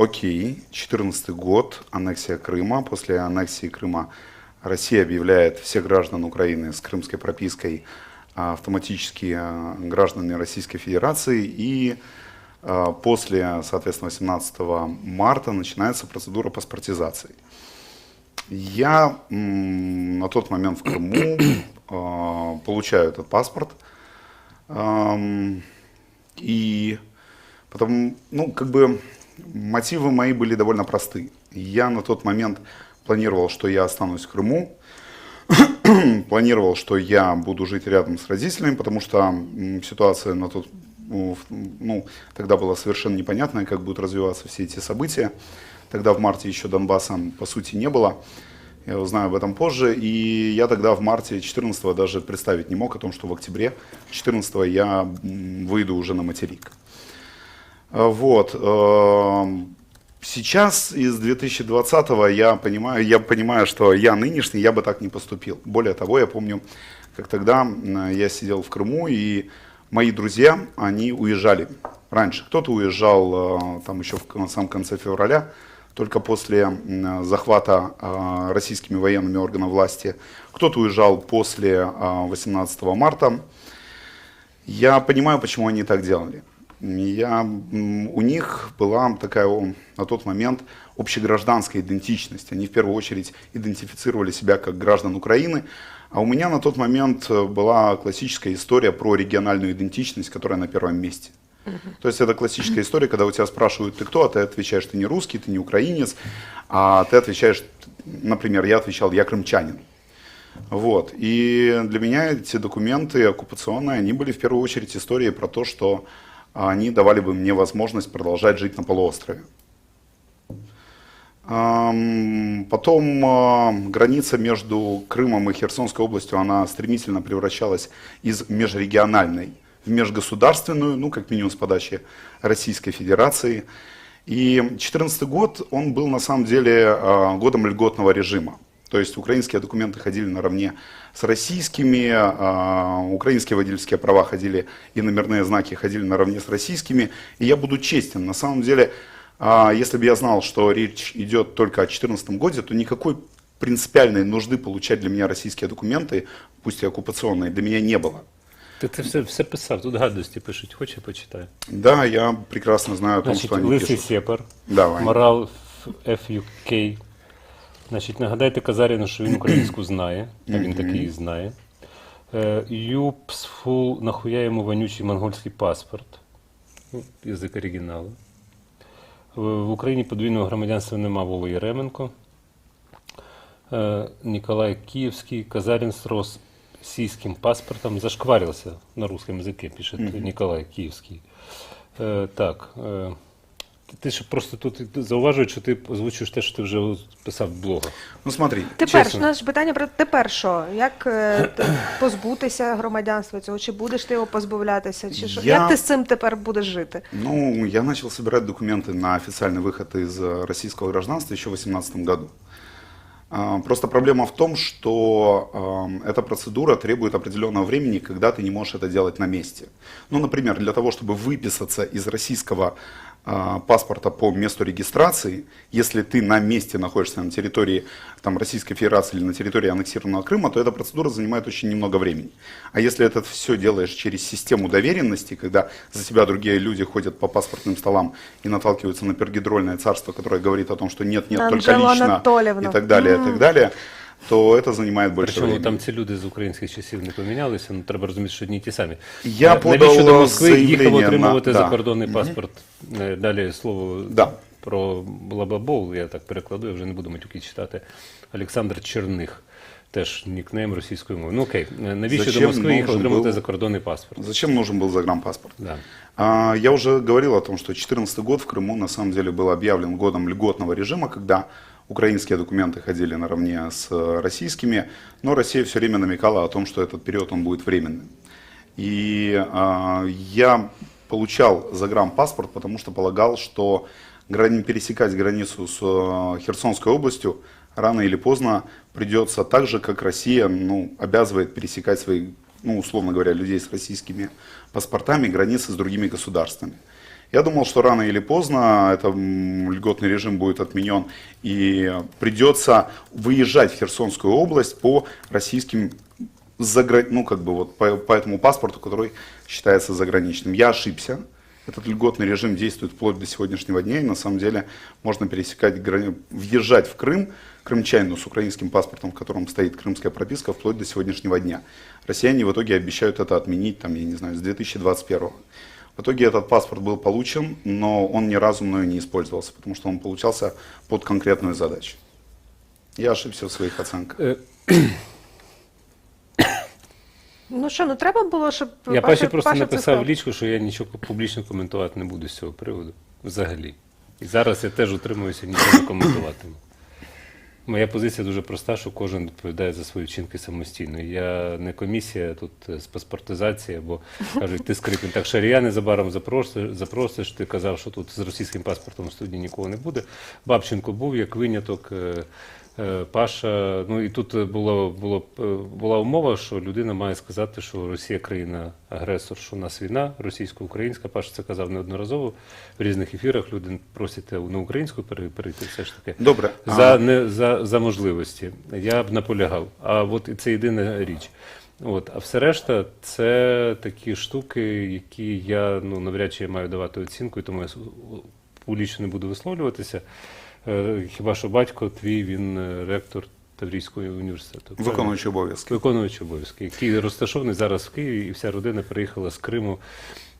окей, 14 год, аннексия Крыма. После аннексии Крыма Россия объявляет всех граждан Украины с крымской пропиской а, автоматически а, гражданами Российской Федерации. И а, после, соответственно, 18 марта начинается процедура паспортизации. Я на тот момент в Крыму получаю этот паспорт. И потом, ну, как бы мотивы мои были довольно просты. Я на тот момент планировал, что я останусь в Крыму, планировал, что я буду жить рядом с родителями, потому что ситуация на тот, ну, ну, тогда была совершенно непонятная, как будут развиваться все эти события. Тогда в марте еще Донбасса по сути не было. Я узнаю об этом позже. И я тогда в марте 14 даже представить не мог о том, что в октябре 14 я выйду уже на материк. А, Вот. эм, Сейчас из 2020 я понимаю, я понимаю, что я нынешний, я бы так не поступил. Более того, я помню, как тогда я сидел в Крыму, и мои друзья, они уезжали раньше. Кто-то уезжал э, там еще в самом конце февраля, только после захвата э, российскими военными органов власти. Кто-то уезжал после э, 18 марта. Я понимаю, почему они так делали. Я, у них была такая на тот момент общегражданская идентичность. Они в первую очередь идентифицировали себя как граждан Украины, а у меня на тот момент э, была классическая история про региональную идентичность, которая на первом месте. То есть это классическая история, когда у тебя спрашивают, ты кто, а ты отвечаешь, ты не русский, ты не украинец, а ты отвечаешь, например, я отвечал, я крымчанин. Вот. И для меня эти документы оккупационные, они были в первую очередь историей про то, что они давали бы мне возможность продолжать жить на полуострове. Потом а, граница между Крымом и Херсонской областью, она стремительно превращалась из межрегиональной в межгосударственную, ну, как минимум с подачи Российской Федерации. И 2014 год, он был на самом деле а, годом льготного режима. То есть украинские документы ходили наравне с российскими, а, украинские водительские права ходили и номерные знаки ходили наравне с российскими. И я буду честен, на самом деле, а, если бы я знал, что речь идет только о 2014 году, то никакой принципиальной нужды получать для меня российские документы, пусть и оккупационные, для меня не было. Ти це все, все писав, тут гадості пишуть, хоче почитаю. Да, я прекрасно знаю о том, Значить, что они Лисий пишут. Сєпар, Давай. Морал FUK. Значить, нагадайте Казаріну, що він українську знає, а він такий і знає. Е, Юпсфул, нахуя йому вонючий монгольський паспорт. Ну, язик оригіналу. В Україні подвійного громадянства нема Воли Єременко. Е, Ніколай Київський, Казарин з російським паспортом зашкварился на русском языке, пишет Николай Киевский. Е, так, ти ж просто тут зауважують, що ти озвучуєш те, що ти вже писав в блогах. Ну смотри, Тепер Чесно. ж наше питання про тепер що? Як е, т- позбутися громадянства цього? Чи будеш ти його позбавлятися? Чи що? Я- Як ти з цим тепер будеш жити? Ну, я начал собирать документы на официальный выход из э, российского гражданства еще в 2018 году. А, Просто проблема в том, что эм, эта процедура требует определенного времени, когда ты не можешь это делать на месте. Ну, например, для того, чтобы выписаться из российского а, паспорта по месту регистрации, если ты на месте находишься на территории там, Российской Федерации или на территории аннексированного Крыма, то эта процедура занимает очень немного времени. А если это все делаешь через систему доверенности, когда за тебя другие люди ходят по паспортным столам и наталкиваются на пергидрольное царство, которое говорит о том, что нет, нет, только Анжела лично Анатольевна. и так далее, и так далее, то это занимает больше Причому времени. там ці люди з українських часів не помінялися, ну треба розуміти, що одні й ті самі. Я Е, подав Навіщо до Москви їхав заявлення отримувати на- да. закордонний паспорт? Е, Далі слово Да. про Блабабол, я так перекладу, я вже не буду матюки читати. Олександр Черних. Теж нікнейм російською мовою. Ну окей, Е, навіщо Зачем до Москви їхав нужен отримувати був- закордонний паспорт? Зачем нужен был загранпаспорт? Да. А, Я уже говорил о том, что 2014 год в Крыму на самом деле был объявлен годом льготного режима, когда украинские документы ходили наравне с э, российскими, но Россия все время намекала о том, что этот период он будет временным. И а, я получал загранпаспорт, потому что полагал, что грани- пересекать границу с э, Херсонской областью рано или поздно придется так же, как Россия ну, обязывает пересекать свои, ну, условно говоря, людей с российскими паспортами границы с другими государствами. Я думал, что рано или поздно это м, льготный режим будет отменен и придется выезжать в Херсонскую область по российским загра... ну как бы вот по, по этому паспорту, который считается заграничным. Я ошибся. Этот льготный режим действует вплоть до сегодняшнего дня, и на самом деле можно пересекать, грани- въезжать в Крым крымчанину с украинским паспортом, в котором стоит крымская прописка, вплоть до сегодняшнего дня. Россияне в итоге обещают это отменить, там, я не знаю, с 2021. В итоге этот паспорт был получен, но он ни разу мною не использовался, потому что он получался под конкретную задачу. Я ошибся в своих оценках. Е, Ну що, ну треба було, щоб Я Паша- Паші просто Паша написав в лічку, що я нічого публічно коментувати не буду з цього приводу. Взагалі. І зараз я теж утримуюся, нічого не коментуватиму. Моя позиція дуже проста, що кожен відповідає за свої вчинки самостійно. Я не комісія тут е, з паспортизації, бо кажуть, ти скрипін. Так Шарія незабаром запросиш, запросиш. Ти казав, що тут з російським паспортом в студії нікого не буде. Бабченко був як виняток. Е, Паша, ну і тут е, було, було, е, була умова, що людина має сказати, що Росія країна агресор, що у нас війна російсько-українська. Паша це казав неодноразово в різних ефірах. Люди просять на українську перейти. Все ж таки Добре. а- за, не, за, за можливості. Я б наполягав. А от і це єдина річ. От, а все решта це такі штуки, які я ну, навряд чи маю давати оцінку, і тому я публічно не буду висловлюватися. Е, Хіба що батько твій, він е, ректор Таврійського університету. Виконуючий обов'язки. Виконуючий обов'язки, який розташований зараз в Києві, і вся родина приїхала з Криму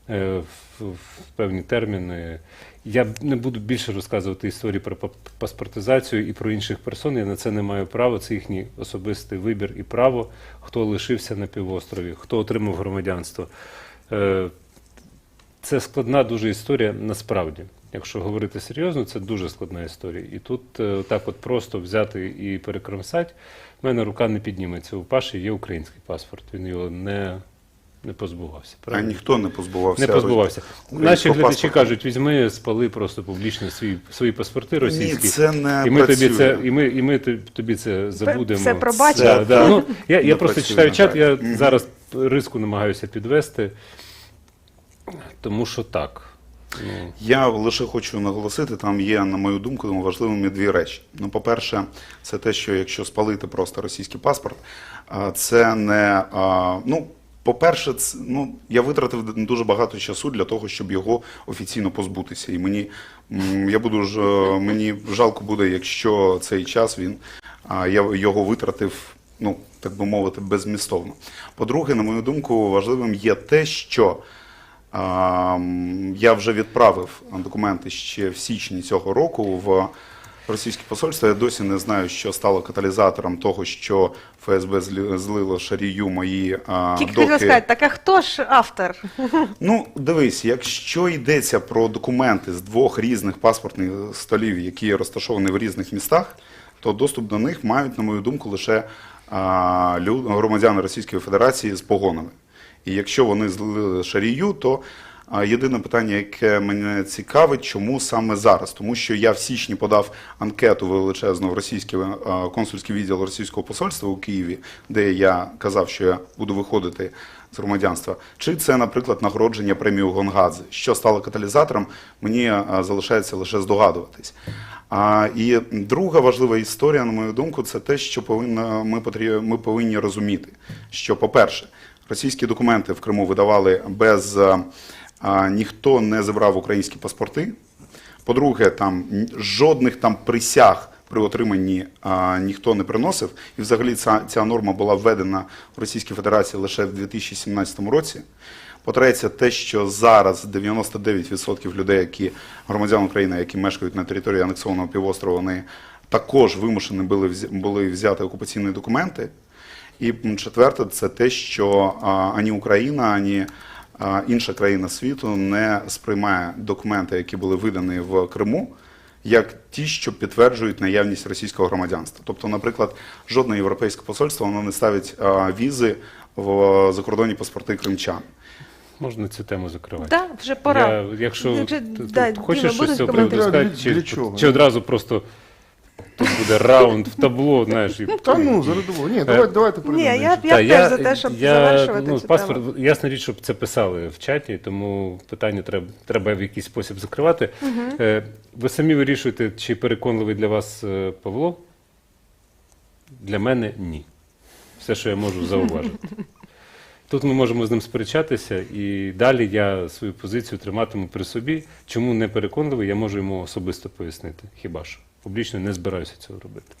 е, в, певні терміни. Я не буду більше розказувати історії про паспортизацію і про інших персон. Я на це не маю права. Це їхній особистий вибір і право, хто лишився на півострові, хто отримав громадянство. Це складна дуже історія насправді. Якщо говорити серйозно, це дуже складна історія. І тут е, так от просто взяти і перекромсати, в мене рука не підніметься. У Паші є український паспорт, він його не, не позбувався. А ніхто не позбувався. Не позбувався. Наші глядачі паспорта. кажуть, візьми, спали просто публічно свої, свої паспорти російські. Ні, це не і ми тобі це, і ми, і ми тобі- це забудемо. все пробачимо. Да, да. Ну, я, я просто працює, читаю чат, я зараз риску намагаюся підвести, тому що так. Ну, Я лише хочу наголосити, там є, на мою думку, важливими дві речі. Ну, по-перше, це те, що якщо спалити просто російський паспорт, це не. Ну, по-перше, ну, я витратив дуже багато часу для того, щоб його офіційно позбутися. І мені, я буду ж, е, мені жалко буде, якщо цей час він, я його витратив, ну, так би мовити, безмістовно. По-друге, на мою думку, важливим є те, що Я вже відправив документи ще в січні цього року в російське посольство. Я досі не знаю, що стало каталізатором того, що ФСБ злило шарію мої Тільки доки. сказати, так а хто ж автор? Ну, дивись, якщо йдеться про документи з двох різних паспортних столів, які розташовані в різних містах, то доступ до них мають, на мою думку, лише громадяни Російської Федерації з погонами. І якщо вони злили шарію, то єдине питання, яке мене цікавить, чому саме зараз? Тому що я в січні подав анкету величезну в російський консульський відділ російського посольства у Києві, де я казав, що я буду виходити з громадянства. Чи це, наприклад, нагородження премію Гонгадзе? Що стало каталізатором, мені залишається лише здогадуватись. А, і друга важлива історія, на мою думку, це те, що повинна, ми, потрі- ми повинні розуміти, що, по-перше, російські документи в Криму видавали без а, а, ніхто не забрав українські паспорти. По-друге, там жодних там присяг при отриманні а, ніхто не приносив. І взагалі ця, ця норма була введена в Російській Федерації лише в 2017 році. По-третє, те, що зараз 99% людей, які громадян України, які мешкають на території анексованого півострова, вони також вимушені були, були взяти окупаційні документи. І четверте, це те, що ані Україна, ані інша країна світу не сприймає документи, які були видані в Криму, як ті, що підтверджують наявність російського громадянства. Тобто, наприклад, жодне європейське посольство воно не ставить а, візи в закордонні паспорти кримчан. можна цю тему закривати. Так, вже пора. Я, якщо Якщо- ти- ти да, хочеш щось з цього сказати, чи, чи одразу просто Тут буде раунд в табло, знаєш, і Та ну, зарядово. Ні, давайте, давайте Ні, я, перейдемо. я, Та, теж за те, щоб я, завершувати ну, цю паспорт, тему. ясна річ, щоб це писали в чаті, тому питання треба, треба в якийсь спосіб закривати. Е, ви самі вирішуєте, чи переконливий для вас е, Павло? Для мене ні. Все, що я можу зауважити. Тут ми можемо з ним сперечатися, і далі я свою позицію триматиму при собі. Чому не переконливий, я можу йому особисто пояснити. Хіба що? Публічно не збираюся цього робити.